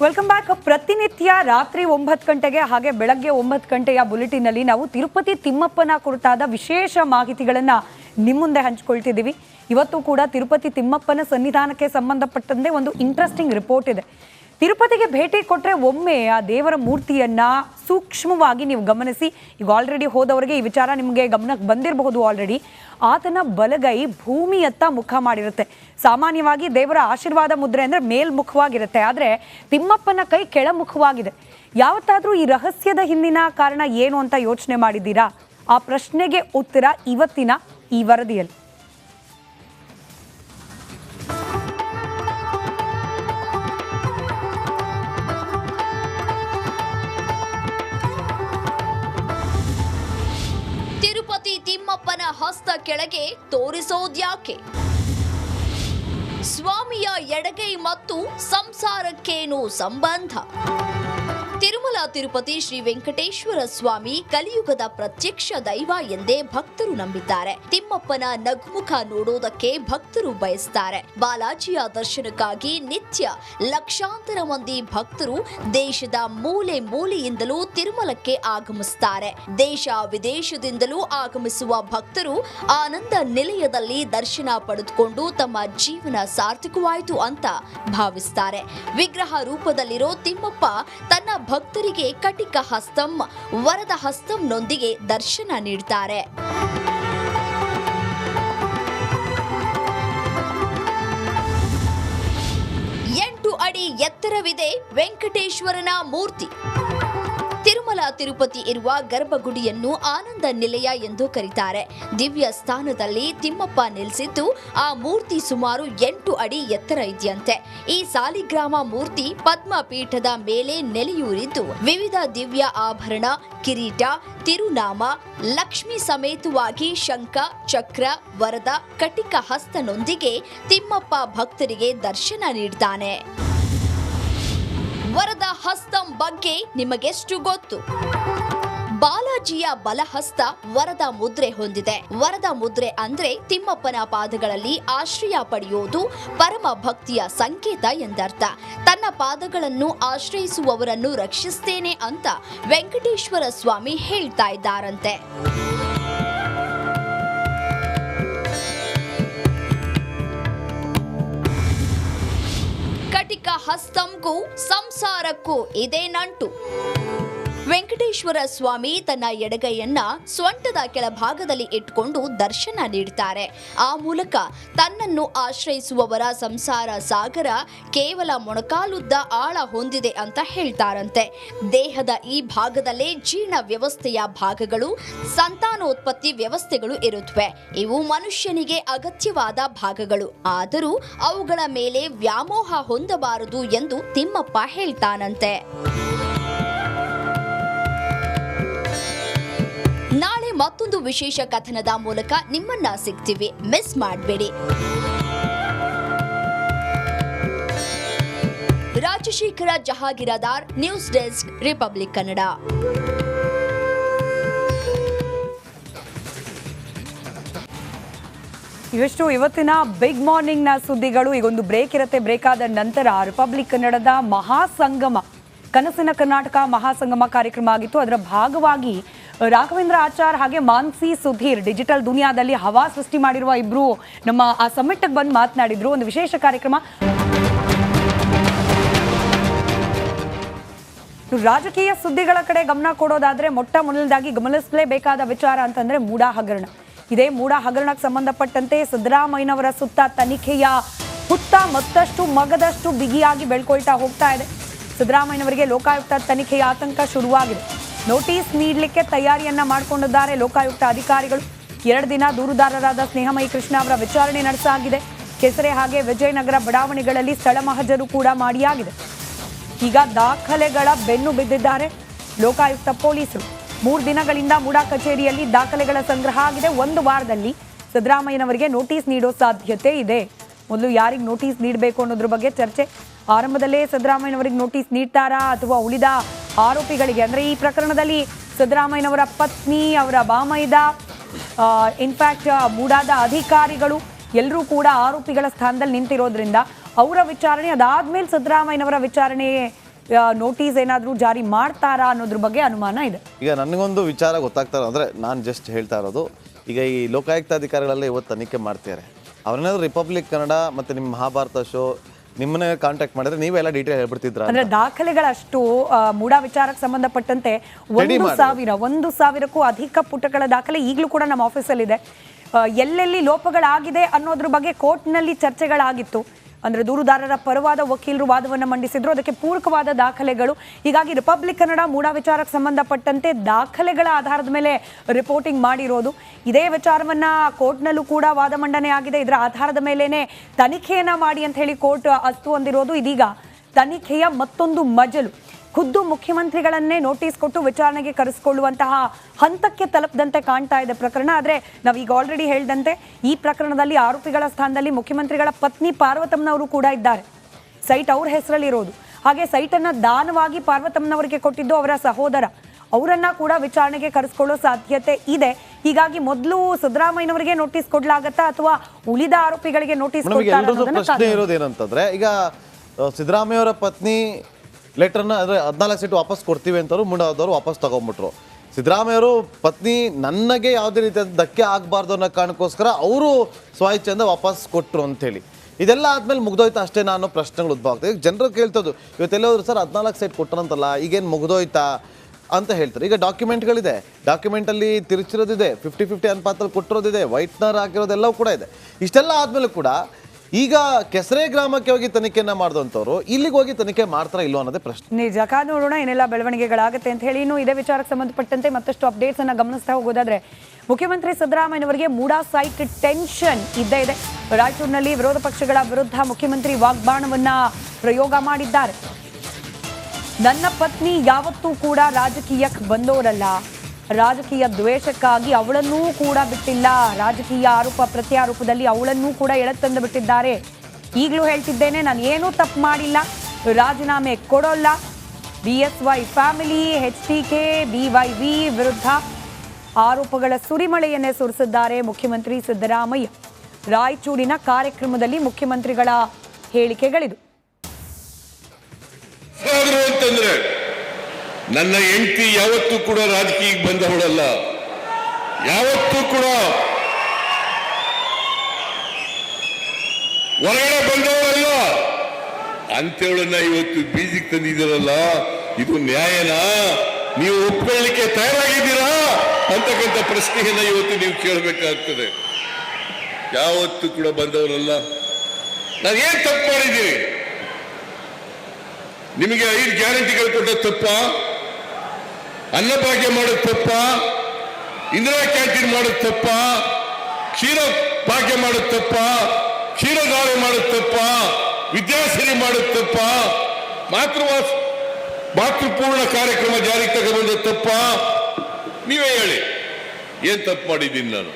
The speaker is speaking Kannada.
ವೆಲ್ಕಮ್ ಬ್ಯಾಕ್ ಪ್ರತಿನಿತ್ಯ ರಾತ್ರಿ ಒಂಬತ್ತು ಗಂಟೆಗೆ ಹಾಗೆ ಬೆಳಗ್ಗೆ ಒಂಬತ್ತು ಗಂಟೆಯ ಬುಲೆಟಿನಲ್ಲಿ ನಾವು ತಿರುಪತಿ ತಿಮ್ಮಪ್ಪನ ಕುರಿತಾದ ವಿಶೇಷ ಮಾಹಿತಿಗಳನ್ನು ನಿಮ್ಮ ಮುಂದೆ ಹಂಚ್ಕೊಳ್ತಿದ್ದೀವಿ. ಇವತ್ತು ಕೂಡ ತಿರುಪತಿ ತಿಮ್ಮಪ್ಪನ ಸನ್ನಿಧಾನಕ್ಕೆ ಸಂಬಂಧಪಟ್ಟಂತೆ ಒಂದು ಇಂಟ್ರೆಸ್ಟಿಂಗ್ ರಿಪೋರ್ಟ್ ಇದೆ. ತಿರುಪತಿಗೆ ಭೇಟಿ ಕೊಟ್ಟರೆ ಒಮ್ಮೆ ಆ ದೇವರ ಮೂರ್ತಿಯನ್ನ ಸೂಕ್ಷ್ಮವಾಗಿ ನೀವು ಗಮನಿಸಿ. ಈಗ ಆಲ್ರೆಡಿ ಹೋದವರಿಗೆ ಈ ವಿಚಾರ ನಿಮಗೆ ಗಮನಕ್ಕೆ ಬಂದಿರಬಹುದು ಆಲ್ರೆಡಿ ಆತನ ಬಲಗೈ ಭೂಮಿಯತ್ತ ಮುಖ ಮಾಡಿರುತ್ತೆ. ಸಾಮಾನ್ಯವಾಗಿ ದೇವರ ಆಶೀರ್ವಾದ ಮುದ್ರೆ ಅಂದರೆ ಮೇಲ್ಮುಖವಾಗಿರುತ್ತೆ. ಆದರೆ ತಿಮ್ಮಪ್ಪನ ಕೈ ಕೆಳಮುಖವಾಗಿದೆ. ಯಾವತ್ತಾದರೂ ಈ ರಹಸ್ಯದ ಹಿಂದಿನ ಕಾರಣ ಏನು ಅಂತ ಯೋಚನೆ ಮಾಡಿದ್ದೀರಾ? ಆ ಪ್ರಶ್ನೆಗೆ ಉತ್ತರ ಇವತ್ತಿನ ಈ ವರದಿಯಲ್ಲಿ. ಹಸ್ತ ಕೆಳಗೆ ತೋರಿಸೋದ್ಯಾಕೆ? ಸ್ವಾಮಿಯ ಎಡಗೈ ಮತ್ತು ಸಂಸಾರಕ್ಕೇನು ಸಂಬಂಧ? ತಿರುಮಲ ತಿರುಪತಿ ಶ್ರೀ ವೆಂಕಟೇಶ್ವರ ಸ್ವಾಮಿ ಕಲಿಯುಗದ ಪ್ರತ್ಯಕ್ಷ ದೈವ ಎಂದೇ ಭಕ್ತರು ನಂಬಿದ್ದಾರೆ. ತಿಮ್ಮಪ್ಪನ ನಗುಮುಖ ನೋಡೋದಕ್ಕೆ ಭಕ್ತರು ಬಯಸ್ತಾರೆ. ಬಾಲಾಜಿಯ ದರ್ಶನಕ್ಕಾಗಿ ನಿತ್ಯ ಲಕ್ಷಾಂತರ ಮಂದಿ ಭಕ್ತರು ದೇಶದ ಮೂಲೆ ಮೂಲೆಯಿಂದಲೂ ತಿರುಮಲಕ್ಕೆ ಆಗಮಿಸುತ್ತಾರೆ ದೇಶ ವಿದೇಶದಿಂದಲೂ ಆಗಮಿಸುವ ಭಕ್ತರು ಆನಂದ ನಿಲಯದಲ್ಲಿ ದರ್ಶನ ಪಡೆದುಕೊಂಡು ತಮ್ಮ ಜೀವನ ಸಾರ್ಥಕವಾಯಿತು ಅಂತ ಭಾವಿಸ್ತಾರೆ. ವಿಗ್ರಹ ರೂಪದಲ್ಲಿರೋ ತಿಮ್ಮಪ್ಪ ತನ್ನ ಭಕ್ತರಿಗೆ ಕಟಿಕ ಹಸ್ತಂ ವರದ ಹಸ್ತಂನೊಂದಿಗೆ ದರ್ಶನ ನೀಡ್ತಾರೆ. ಎಂಟು ಅಡಿ ಎತ್ತರವಿದೆ ವೆಂಕಟೇಶ್ವರನ ಮೂರ್ತಿ. ತಿರುಮಲ ತಿರುಪತಿ ಇರುವ ಗರ್ಭಗುಡಿಯನ್ನು ಆನಂದ ನಿಲಯ ಎಂದು ಕರೀತಾರೆ. ದಿವ್ಯ ಸ್ಥಾನದಲ್ಲಿ ತಿಮ್ಮಪ್ಪ ನಿಲ್ಲಿಸಿದ್ದು ಆ ಮೂರ್ತಿ ಸುಮಾರು ಎಂಟು ಅಡಿ ಎತ್ತರ ಇದೆಯಂತೆ. ಈ ಸಾಲಿಗ್ರಾಮ ಮೂರ್ತಿ ಪದ್ಮ ಪೀಠದ ಮೇಲೆ ನೆಲೆಯೂರಿದ್ದು ವಿವಿಧ ದಿವ್ಯ ಆಭರಣ, ಕಿರೀಟ, ತಿರುನಾಮ, ಲಕ್ಷ್ಮಿ ಸಮೇತವಾಗಿ ಶಂಖ, ಚಕ್ರ, ವರದ, ಕಟಿಕ ಹಸ್ತನೊಂದಿಗೆ ತಿಮ್ಮಪ್ಪ ಭಕ್ತರಿಗೆ ದರ್ಶನ ನೀಡ್ತಾನೆ. ವರದ ಹಸ್ತಂ ಬಗ್ಗೆ ನಿಮಗೆಷ್ಟು ಗೊತ್ತು? ಬಾಲಾಜಿಯ ಬಲಹಸ್ತ ವರದ ಮುದ್ರೆ ಹೊಂದಿದೆ. ವರದ ಮುದ್ರೆ ಅಂದ್ರೆ ತಿಮ್ಮಪ್ಪನ ಪಾದಗಳಲ್ಲಿ ಆಶ್ರಯ ಪಡೆಯೋದು ಪರಮ ಭಕ್ತಿಯ ಸಂಕೇತ ಎಂದರ್ಥ. ತನ್ನ ಪಾದಗಳನ್ನು ಆಶ್ರಯಿಸುವವರನ್ನು ರಕ್ಷಿಸ್ತೇನೆ ಅಂತ ವೆಂಕಟೇಶ್ವರ ಸ್ವಾಮಿ ಹೇಳ್ತಾ ಇದ್ದಾರಂತೆ. వరకు ఇదేనంటూ. ವೆಂಕಟೇಶ್ವರ ಸ್ವಾಮಿ ತನ್ನ ಎಡಗೈಯನ್ನ ಸ್ವಂಟದ ಕೆಳಭಾಗದಲ್ಲಿ ಇಟ್ಟುಕೊಂಡು ದರ್ಶನ ನೀಡುತ್ತಾರೆ ಆ ಮೂಲಕ ತನ್ನನ್ನು ಆಶ್ರಯಿಸುವವರ ಸಂಸಾರ ಸಾಗರ ಕೇವಲ ಮೊಣಕಾಲುದ್ದ ಆಳ ಹೊಂದಿದೆ ಅಂತ ಹೇಳ್ತಾರಂತೆ. ದೇಹದ ಈ ಭಾಗದಲ್ಲೇ ಜೀರ್ಣ ವ್ಯವಸ್ಥೆಯ ಭಾಗಗಳು, ಸಂತಾನೋತ್ಪತ್ತಿ ವ್ಯವಸ್ಥೆಗಳು ಇರುತ್ತವೆ ಇವು ಮನುಷ್ಯನಿಗೆ ಅಗತ್ಯವಾದ ಭಾಗಗಳು. ಆದರೂ ಅವುಗಳ ಮೇಲೆ ವ್ಯಾಮೋಹ ಹೊಂದಬಾರದು ಎಂದು ತಿಮ್ಮಪ್ಪ ಹೇಳ್ತಾನಂತೆ. ಮತ್ತೊಂದು ವಿಶೇಷ ಕಥನದ ಮೂಲಕ ನಿಮ್ಮನ್ನ ಸಿಗ್ತೀವಿ. ಮಿಸ್ ಮಾಡಬೇಡಿ. Rajashekhar Jahagirdar news desk republic Kannada ಇವೆಷ್ಟು ಇವತ್ತಿನ ಬಿಗ್ ಮಾರ್ನಿಂಗ್ನ ಸುದ್ದಿಗಳು. ಈಗೊಂದು ಬ್ರೇಕ್ ಇರುತ್ತೆ. ಬ್ರೇಕ್ ಆದ ನಂತರ ರಿಪಬ್ಲಿಕ್ ಕನ್ನಡದ ಮಹಾಸಂಗಮ, ಕನಸಿನ ಕರ್ನಾಟಕ ಮಹಾಸಂಗಮ ಕಾರ್ಯಕ್ರಮ ಆಗಿತ್ತು. ಅದರ ಭಾಗವಾಗಿ ರಾಘವೇಂದ್ರ ಆಚಾರ್ ಹಾಗೆ ಮಾನ್ಸಿ ಸುಧೀರ್ ಡಿಜಿಟಲ್ ದುನಿಯಾದಲ್ಲಿ ಹವಾ ಸೃಷ್ಟಿ ಮಾಡಿರುವ ಇಬ್ರು ನಮ್ಮ ಆ ಸಮ್ಮಿಟ್ಗೆ ಬಂದು ಮಾತನಾಡಿದ್ರು. ಒಂದು ವಿಶೇಷ ಕಾರ್ಯಕ್ರಮ. ರಾಜಕೀಯ ಸುದ್ದಿಗಳ ಕಡೆ ಗಮನ ಕೊಡೋದಾದ್ರೆ ಮೊಟ್ಟ ಮೊದಲದಾಗಿ ಗಮನಿಸಲೇಬೇಕಾದ ವಿಚಾರ ಅಂತಂದ್ರೆ ಮೂಡಾ ಹಗರಣ ಇದೇ ಮೂಡಾ ಹಗರಣಕ್ಕೆ ಸಂಬಂಧಪಟ್ಟಂತೆ ಸಿದ್ದರಾಮಯ್ಯನವರ ಸುತ್ತ ತನಿಖೆಯ ಹುತ್ತ ಮತ್ತಷ್ಟು ಮಗದಷ್ಟು ಬಿಗಿಯಾಗಿ ಬೆಳ್ಕೊಳ್ತಾ ಹೋಗ್ತಾ ಇದೆ. ಸಿದ್ದರಾಮಯ್ಯನವರಿಗೆ ಲೋಕಾಯುಕ್ತ ತನಿಖೆಯ ಆತಂಕ ಶುರುವಾಗಿದೆ. ನೋಟಿಸ್ ನೀಡಲಿಕ್ಕೆ ತಯಾರಿಯನ್ನ ಮಾಡಿಕೊಂಡಿದ್ದಾರೆ ಲೋಕಾಯುಕ್ತ ಅಧಿಕಾರಿಗಳು. ಎರಡು ದಿನ ದೂರುದಾರರಾದ ಸ್ನೇಹಮಯಿ ಕೃಷ್ಣ ಅವರ ವಿಚಾರಣೆ ನಡೆಸಲಾಗಿದೆ ಕೆಸರೆ ಹಾಗೆ ವಿಜಯನಗರ ಬಡಾವಣೆಗಳಲ್ಲಿ ಸ್ಥಳ ಮಹಜರು ಕೂಡ ಮಾಡಿಯಾಗಿದೆ. ಈಗ ದಾಖಲೆಗಳ ಬೆನ್ನು ಬಿದ್ದಿದ್ದಾರೆ. ಲೋಕಾಯುಕ್ತ ಪೊಲೀಸರು. ಮೂರು ದಿನಗಳಿಂದ ಮೂಡಾ ಕಚೇರಿಯಲ್ಲಿ ದಾಖಲೆಗಳ ಸಂಗ್ರಹ ಆಗಿದೆ. ಒಂದು ವಾರದಲ್ಲಿ ಸಿದ್ದರಾಮಯ್ಯನವರಿಗೆ ನೋಟಿಸ್ ನೀಡೋ ಸಾಧ್ಯತೆ ಇದೆ. ಮೊದಲು ಯಾರಿಗೆ ನೋಟಿಸ್ ನೀಡಬೇಕು ಅನ್ನೋದ್ರ ಬಗ್ಗೆ ಚರ್ಚೆ. ಆರಂಭದಲ್ಲೇ ಸಿದ್ದರಾಮಯ್ಯನವರಿಗೆ ನೋಟಿಸ್ ನೀಡ್ತಾರಾ ಅಥವಾ ಉಳಿದ? ಆರೋಪಿಗಳಿಗೆ ಅಂದ್ರೆ ಈ ಪ್ರಕರಣದಲ್ಲಿ ಸಿದ್ದರಾಮಯ್ಯನವರ ಪತ್ನಿ, ಅವರ ಬಾಮೈದ ಇನ್ಫ್ಯಾಕ್ಟ್ ಮೂಡಾದ ಅಧಿಕಾರಿಗಳು ಎಲ್ಲರೂ ಕೂಡ ಆರೋಪಿಗಳ ಸ್ಥಾನದಲ್ಲಿ ನಿಂತಿರೋದ್ರಿಂದ ಅವರ ವಿಚಾರಣೆ, ಅದಾದ್ಮೇಲೆ ಸಿದ್ದರಾಮಯ್ಯನವರ ವಿಚಾರಣೆ ನೋಟಿಸ್ ಏನಾದರೂ ಜಾರಿ ಮಾಡ್ತಾರಾ ಅನ್ನೋದ್ರ ಬಗ್ಗೆ ಅನುಮಾನ ಇದೆ. ಈಗ ನನಗೊಂದು ವಿಚಾರ ಗೊತ್ತಾಗ್ತಾ ಅಂದರೆ ನಾನು ಜಸ್ಟ್ ಹೇಳ್ತಾ ಇರೋದು, ಈಗ ಈ ಲೋಕಾಯುಕ್ತ ಅಧಿಕಾರಿಗಳೆಲ್ಲ ಇವತ್ತು ತನಿಖೆ ಮಾಡ್ತಿದ್ದಾರೆ ಅವ್ರನ್ನೇನಾದ್ರು ರಿಪಬ್ಲಿಕ್ ಕನ್ನಡ ಮತ್ತು ನಿಮ್ಮ ಮಹಾಭಾರತ ಶೋ ನಿಮ್ಮನ್ನೇ ಕಾಂಟ್ಯಾಕ್ಟ್ ಮಾಡಿದ್ರೆ ನೀವೆಲ್ಲ ಡೀಟೇಲ್ ಹೇಳ್ಬಿಡ್ತಿದ್ರ ಅಂದ್ರೆ ದಾಖಲೆಗಳಷ್ಟು ಮೂಡ ವಿಚಾರಕ್ಕೆ ಸಂಬಂಧಪಟ್ಟಂತೆ ಒಂದು. ಸಾವಿರ ಒಂದು ಸಾವಿರಕ್ಕೂ ಅಧಿಕ ಪುಟಗಳ ದಾಖಲೆ ಈಗಲೂ ಕೂಡ ನಮ್ಮ ಆಫೀಸಲ್ಲಿದೆ ಎಲ್ಲೆಲ್ಲಿ ಲೋಪಗಳಾಗಿದೆ ಅನ್ನೋದ್ರ ಬಗ್ಗೆ ಕೋರ್ಟ್ನಲ್ಲಿ ಚರ್ಚೆಗಳಾಗಿತ್ತು. ಅಂದ್ರೆ ದೂರುದಾರರ ಪರವಾದ ವಕೀಲರು ವಾದವನ್ನು ಮಂಡಿಸಿದ್ರು. ಅದಕ್ಕೆ ಪೂರಕವಾದ ದಾಖಲೆಗಳು. ಹೀಗಾಗಿ ರಿಪಬ್ಲಿಕ್ ಕನ್ನಡ ಮೂಡಾ ವಿಚಾರಕ್ಕೆ ಸಂಬಂಧಪಟ್ಟಂತೆ ದಾಖಲೆಗಳ ಆಧಾರದ ಮೇಲೆ ರಿಪೋರ್ಟಿಂಗ್ ಮಾಡಿರೋದು. ಇದೇ ವಿಚಾರವನ್ನ ಕೋರ್ಟ್ನಲ್ಲೂ ಕೂಡ ವಾದ ಮಂಡನೆ ಆಗಿದೆ. ಇದರ ಆಧಾರದ ಮೇಲೇನೆ ತನಿಖೆಯನ್ನ ಮಾಡಿ ಅಂತ ಹೇಳಿ ಕೋರ್ಟ್ ಅಸ್ತು ಹೊಂದಿರೋದು. ಇದೀಗ ತನಿಖೆಯ ಮತ್ತೊಂದು ಮಜಲು. ಖುದ್ದು ಮುಖ್ಯಮಂತ್ರಿಗಳನ್ನೇ ನೋಟಿಸ್ ಕೊಟ್ಟು ವಿಚಾರಣೆಗೆ ಕರೆಸಿಕೊಳ್ಳುವಂತಹ ಹಂತಕ್ಕೆ ತಲುಪದಂತೆ ಕಾಣ್ತಾ ಇದೆ ಪ್ರಕರಣ. ಆದರೆ ನಾವೀಗ ಆಲ್ರೆಡಿ ಹೇಳಿದಂತೆ ಈ ಪ್ರಕರಣದಲ್ಲಿ ಆರೋಪಿಗಳ ಸ್ಥಾನದಲ್ಲಿ ಮುಖ್ಯಮಂತ್ರಿಗಳ ಪತ್ನಿ ಪಾರ್ವತಮ್ಮನವರು ಕೂಡ ಇದ್ದಾರೆ. ಸೈಟ್ ಅವ್ರ ಹೆಸರಲ್ಲಿರೋದು. ಹಾಗೆ ಸೈಟನ್ನು ದಾನವಾಗಿ ಪಾರ್ವತಮ್ಮನವರಿಗೆ ಕೊಟ್ಟಿದ್ದು ಅವರ ಸಹೋದರ. ಅವರನ್ನ ಕೂಡ ವಿಚಾರಣೆಗೆ ಕರೆಸ್ಕೊಳ್ಳೋ ಸಾಧ್ಯತೆ ಇದೆ. ಹೀಗಾಗಿ ಮೊದಲು ಸಿದ್ದರಾಮಯ್ಯನವರಿಗೆ ನೋಟಿಸ್ ಕೊಡ್ಲಾಗತ್ತಾ ಅಥವಾ ಉಳಿದ ಆರೋಪಿಗಳಿಗೆ ನೋಟಿಸ್ ಪ್ರಶ್ನೆ ಇರೋದೇನಂತಂದ್ರೆ ಈಗ ಸಿದ್ದರಾಮಯ್ಯವರ ಪತ್ನಿ ಲೆಟರ್ನ ಅಂದರೆ ಹದಿನಾಲ್ಕು ಸೀಟ್ ವಾಪಸ್ ಕೊಡ್ತೀವಿ ಅಂತವ್ರು, ಮುಂಡಾದವರು ವಾಪಸ್ ತಗೊಂಡ್ಬಿಟ್ರು ಸಿದ್ದರಾಮಯ್ಯವರು, ಪತ್ನಿ ನನಗೆ ಯಾವುದೇ ರೀತಿಯಾದ ಧಕ್ಕೆ ಆಗಬಾರ್ದು ಅನ್ನೋ ಕಾರಣಕ್ಕೋಸ್ಕರ ಅವರು ಸ್ವಾಯಿಚ್ಛೆಯಿಂದ ವಾಪಸ್ ಕೊಟ್ಟರು ಅಂಥೇಳಿ. ಇದೆಲ್ಲ ಆದಮೇಲೆ ಮುಗ್ದೋಯ್ತಾ ಅಷ್ಟೇ ನಾನು ಪ್ರಶ್ನೆಗಳು ಉದ್ಭವ ಆಗ್ತದೆ. ಈಗ ಜನರು ಕೇಳ್ತದ್ದು ಇವತ್ತೆಲ್ಲ ಹೋದ್ರು ಸರ್ ಹದಿನಾಲ್ಕು ಸೈಟ್ ಕೊಟ್ಟರಂತಲ್ಲ ಈಗೇನು ಮುಗ್ದೋಯ್ತಾ ಅಂತ ಹೇಳ್ತಾರೆ. ಈಗ ಡಾಕ್ಯುಮೆಂಟ್ಗಳಿದೆ. ಡಾಕ್ಯುಮೆಂಟಲ್ಲಿ ತಿರುಚಿರೋದಿದೆ ಫಿಫ್ಟಿ ಫಿಫ್ಟಿ ಅನುಪಾತದಲ್ಲಿ ಕೊಟ್ಟಿರೋದಿದೆ, ವೈಟ್ನರ್ ಹಾಕಿರೋದೆಲ್ಲವೂ ಕೂಡ ಇದೆ. ಇಷ್ಟೆಲ್ಲ ಆದಮೇಲೆ ಕೂಡ ಈಗ ಕೆಸರೆ ಗ್ರಾಮಕ್ಕೆ ಹೋಗಿ ತನಿಖೆಯನ್ನ ಮಾಡಿದಂಥವ್ರು ಇಲ್ಲಿಗೆ ಹೋಗಿ ತನಿಖೆ ಮಾಡ್ತಾರ ಇಲ್ಲೋ ಅನ್ನೋದೇ ಪ್ರಶ್ನೆ. ನಿಜ. ನೋಡೋಣ, ಏನೆಲ್ಲ ಬೆಳವಣಿಗೆಗಳಾಗುತ್ತೆ ಅಂತ ಹೇಳಿ. ಇನ್ನು ಇದೇ ವಿಚಾರಕ್ಕೆ ಸಂಬಂಧಪಟ್ಟಂತೆ ಮತ್ತಷ್ಟು ಅಪ್ಡೇಟ್ಸ್ ಅನ್ನ ಗಮನಿಸ್ತಾ ಹೋಗೋದಾದ್ರೆ, ಮುಖ್ಯಮಂತ್ರಿ ಸಿದ್ದರಾಮಯ್ಯನವರಿಗೆ ಮೂಡಾ ಸೈಟ್ ಟೆನ್ಷನ್ ಇದ್ದೇ ಇದೆ. ರಾಯಚೂರಿನಲ್ಲಿ ವಿರೋಧ ಪಕ್ಷಗಳ ವಿರುದ್ಧ ಮುಖ್ಯಮಂತ್ರಿ ವಾಗ್ಬಾಣವನ್ನ ಪ್ರಯೋಗ ಮಾಡಿದ್ದಾರೆ. ನನ್ನ ಪತ್ನಿ ಯಾವತ್ತೂ ಕೂಡ ರಾಜಕೀಯಕ್ಕೆ ಬಂದವರಲ್ಲ. ರಾಜಕೀಯ ದ್ವೇಷಕ್ಕಾಗಿ ಅವಳನ್ನೂ ಕೂಡ ಬಿಟ್ಟಿಲ್ಲ. ರಾಜಕೀಯ ಆರೋಪ ಪ್ರತ್ಯಾರೋಪದಲ್ಲಿ ಅವಳನ್ನೂ ಕೂಡ ಎಳೆತಂದು ಬಿಟ್ಟಿದ್ದಾರೆ. ಈಗಲೂ ಹೇಳ್ತಿದ್ದೇನೆ, ನಾನು ಏನೂ ತಪ್ಪು ಮಾಡಿಲ್ಲ. ರಾಜೀನಾಮೆ ಕೊಡೋಲ್ಲ. B S Y family, H T K, B Y V ವಿರುದ್ಧ ಆರೋಪಗಳ ಸುರಿಮಳೆಯನ್ನೇ ಸುರಿಸಿದ್ದಾರೆ ಮುಖ್ಯಮಂತ್ರಿ ಸಿದ್ದರಾಮಯ್ಯ. ರಾಯಚೂರಿನ ಕಾರ್ಯಕ್ರಮದಲ್ಲಿ ಮುಖ್ಯಮಂತ್ರಿಗಳ ಹೇಳಿಕೆಗಳಿದು. ನನ್ನ ಹೆಂಡತಿ ಯಾವತ್ತೂ ಕೂಡ ರಾಜಕೀಯಕ್ಕೆ ಬಂದವಳಲ್ಲ. ಯಾವತ್ತೂ ಕೂಡ ಹೊರಗಡೆ ಬಂದವಳಲ್ಲ. ಅಂತೇಳನ್ನ ಇವತ್ತು ಬೀಜಿಗೆ ತಂದಿದ್ದೀರಲ್ಲ, ಇದು ನ್ಯಾಯನಾ? ನೀವು ಒಪ್ಕೊಳ್ಳಿಕ್ಕೆ ತಯಾರಾಗಿದ್ದೀರಾ? ಅಂತಕ್ಕಂಥ ಪ್ರಶ್ನೆಯನ್ನ ಇವತ್ತು ನೀವು ಕೇಳಬೇಕಾಗ್ತದೆ. ಯಾವತ್ತೂ ಕೂಡ ಬಂದವರಲ್ಲ. ನಾನು ಏನ್ ತಪ್ಪು ಮಾಡಿದ್ದೀನಿ? ನಿಮಗೆ ಐದು ಗ್ಯಾರಂಟಿಗಳು ಕೊಟ್ಟ ತಪ್ಪ? ಅನ್ನಭಾಗ್ಯ ಮಾಡೋದು ತಪ್ಪ, ಇಂದಿರಾ ಕ್ಯಾಂಟೀನ್ ಮಾಡೋದು ತಪ್ಪ, ಕ್ಷೀರ ಭಾಗ್ಯ ಮಾಡೋದು ತಪ್ಪ ಕ್ಷೀರಧಾರೆ ಮಾಡೋದು ತಪ್ಪ ವಿದ್ಯಾಸಿರಿ ಮಾಡೋದು ತಪ್ಪ ಮಾತೃವಾಸ ಮಾತೃಪೂರ್ಣ ಕಾರ್ಯಕ್ರಮ ಜಾರಿಗೆ ತಗೊಂಡ್ಬಂದ ತಪ್ಪ. ನೀವೇ ಹೇಳಿ, ಏನ್ ತಪ್ಪು ಮಾಡಿದ್ದೀನಿ ನಾನು?